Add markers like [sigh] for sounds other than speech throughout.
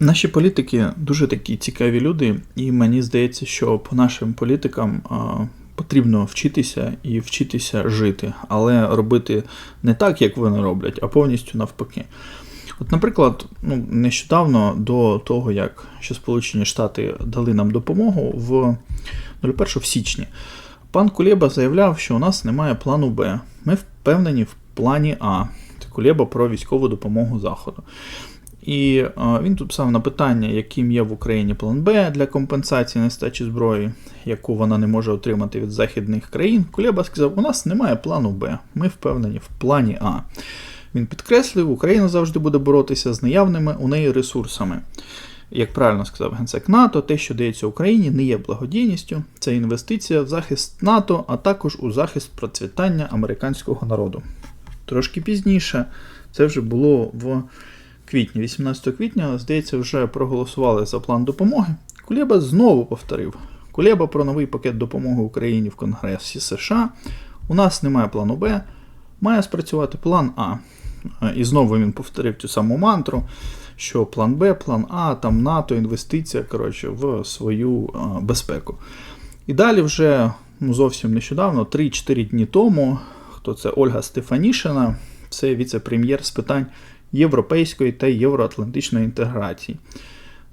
Наші політики дуже такі цікаві люди, і мені здається, що по нашим політикам потрібно вчитися і вчитися жити, але робити не так, як вони роблять, а повністю навпаки. От, наприклад, ну, нещодавно до того, як що Сполучені Штати дали нам допомогу в 01 в січні, пан Кулєба заявляв, що у нас немає плану Б. Ми впевнені в плані А. Це Кулєба про військову допомогу Заходу. І він тут писав на питання, яким є в Україні план Б для компенсації нестачі зброї, яку вона не може отримати від західних країн. Кулеба сказав: у нас немає плану Б. Ми впевнені в плані А. Він підкреслив, Україна завжди буде боротися з наявними у неї ресурсами. Як правильно сказав генсек НАТО, те, що дається Україні, не є благодійністю, це інвестиція в захист НАТО, а також у захист процвітання американського народу. Трошки пізніше це вже було в квітні, 18 квітня, здається, вже проголосували за план допомоги. Кулєба знову повторив: Кулєба про новий пакет допомоги Україні в Конгресі США. У нас немає плану Б, має спрацювати план А. І знову він повторив цю саму мантру, що план Б, план А, там НАТО, інвестиція коротше, в свою безпеку. І далі вже ну, зовсім нещодавно, 3-4 дні тому, хто це Ольга Стефанішина, це віце-прем'єр з питань європейської та євроатлантичної інтеграції.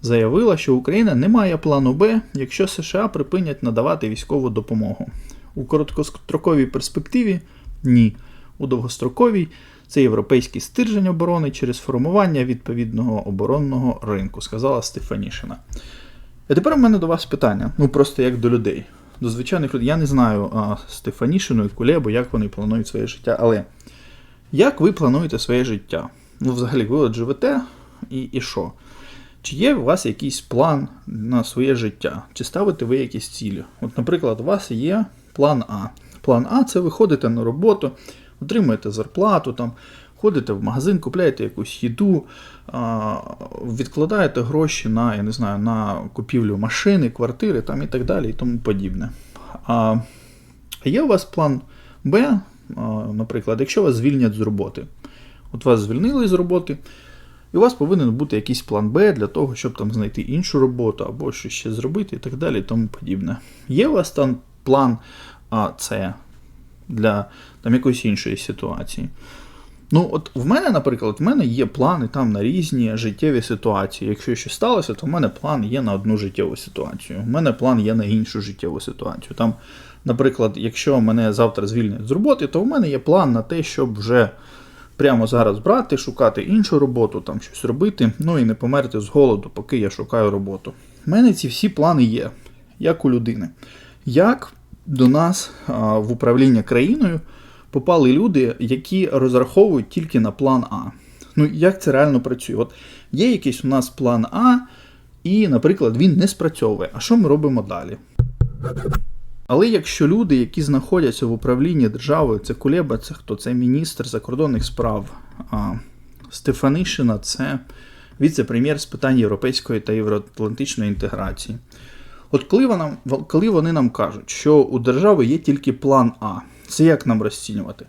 Заявила, що Україна не має плану Б, якщо США припинять надавати військову допомогу. У короткостроковій перспективі ні. У довгостроковій це європейський стержень оборони через формування відповідного оборонного ринку, сказала Стефанішина. А тепер у мене до вас питання, ну просто як до людей. До звичайних людей. Я не знаю а, Стефанішину і Кулебу, як вони планують своє життя, але як ви плануєте своє життя? Ну, взагалі, ви от живете і, і що? Чи є у вас якийсь план на своє життя? Чи ставите ви якісь цілі? От, наприклад, у вас є план А. План А це ви ходите на роботу, отримуєте зарплату, там, ходите в магазин, купляєте якусь їду, відкладаєте гроші на, я не знаю, на купівлю машини, квартири там, і так далі, і тому подібне. А є у вас план Б, наприклад, якщо вас звільнять з роботи. От вас звільнили з роботи, і у вас повинен бути якийсь план Б для того, щоб там знайти іншу роботу або щось ще зробити і так далі і тому подібне. Є у вас там план А, С для там, якоїсь іншої ситуації. Ну, от в мене, наприклад, в мене є плани там на різні життєві ситуації. Якщо щось сталося, то в мене план є на одну життєву ситуацію. У мене план є на іншу життєву ситуацію. Там, наприклад, якщо мене завтра звільнять з роботи, то в мене є план на те, щоб вже прямо зараз брати, шукати іншу роботу, там щось робити, ну і не померти з голоду, поки я шукаю роботу. У мене ці всі плани є, як у людини. Як до нас а, в управління країною попали люди, які розраховують тільки на план А. Ну, як це реально працює? От є якийсь у нас план А, і, наприклад, він не спрацьовує. А що ми робимо далі? Але якщо люди, які знаходяться в управлінні державою, це Кулеба, це хто? Це міністр закордонних справ а, Стефанишина, це віце-прем'єр з питань європейської та євроатлантичної інтеграції. От коли вони, коли вони нам кажуть, що у держави є тільки план А, це як нам розцінювати?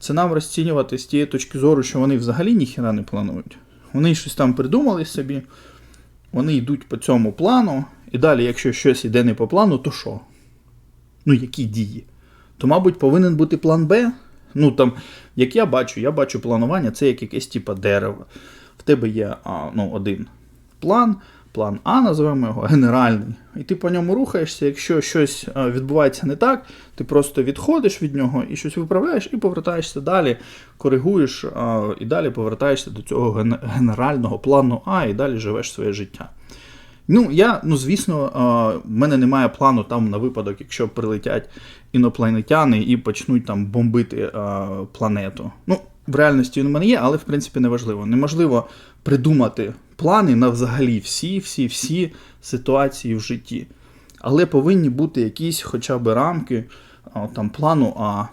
Це нам розцінювати з тієї точки зору, що вони взагалі ніхіра не планують. Вони щось там придумали собі, вони йдуть по цьому плану, і далі, якщо щось йде не по плану, то що? Ну, які дії? То, мабуть, повинен бути план Б. Ну, там, як я бачу, я бачу планування, це як якесь типа дерево. В тебе є а, ну, один план, план А, називаємо його, [laughs] генеральний. І ти по ньому рухаєшся. Якщо щось відбувається не так, ти просто відходиш від нього і щось виправляєш, і повертаєшся далі, коригуєш а, і далі повертаєшся до цього генерального плану А, і далі живеш своє життя. Ну, я, ну, звісно, в мене немає плану там на випадок, якщо прилетять інопланетяни і почнуть там бомбити планету. Ну, в реальності він у мене є, але в принципі неважливо. Неможливо придумати плани на взагалі всі-всі-всі ситуації в житті. Але повинні бути якісь хоча б рамки там плану А.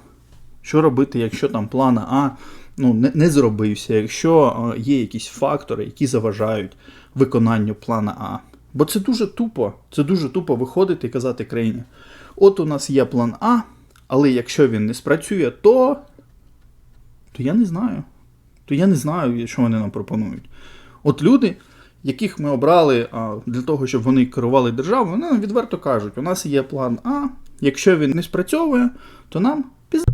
Що робити, якщо там план А ну, не, не зробився, якщо є якісь фактори, які заважають виконанню плана А. Бо це дуже тупо, це дуже тупо виходити і казати країні. От у нас є план А, але якщо він не спрацює, то. то я не знаю. То я не знаю, що вони нам пропонують. От люди, яких ми обрали а, для того, щоб вони керували державою, вони нам відверто кажуть, у нас є план А. Якщо він не спрацьовує, то нам піз...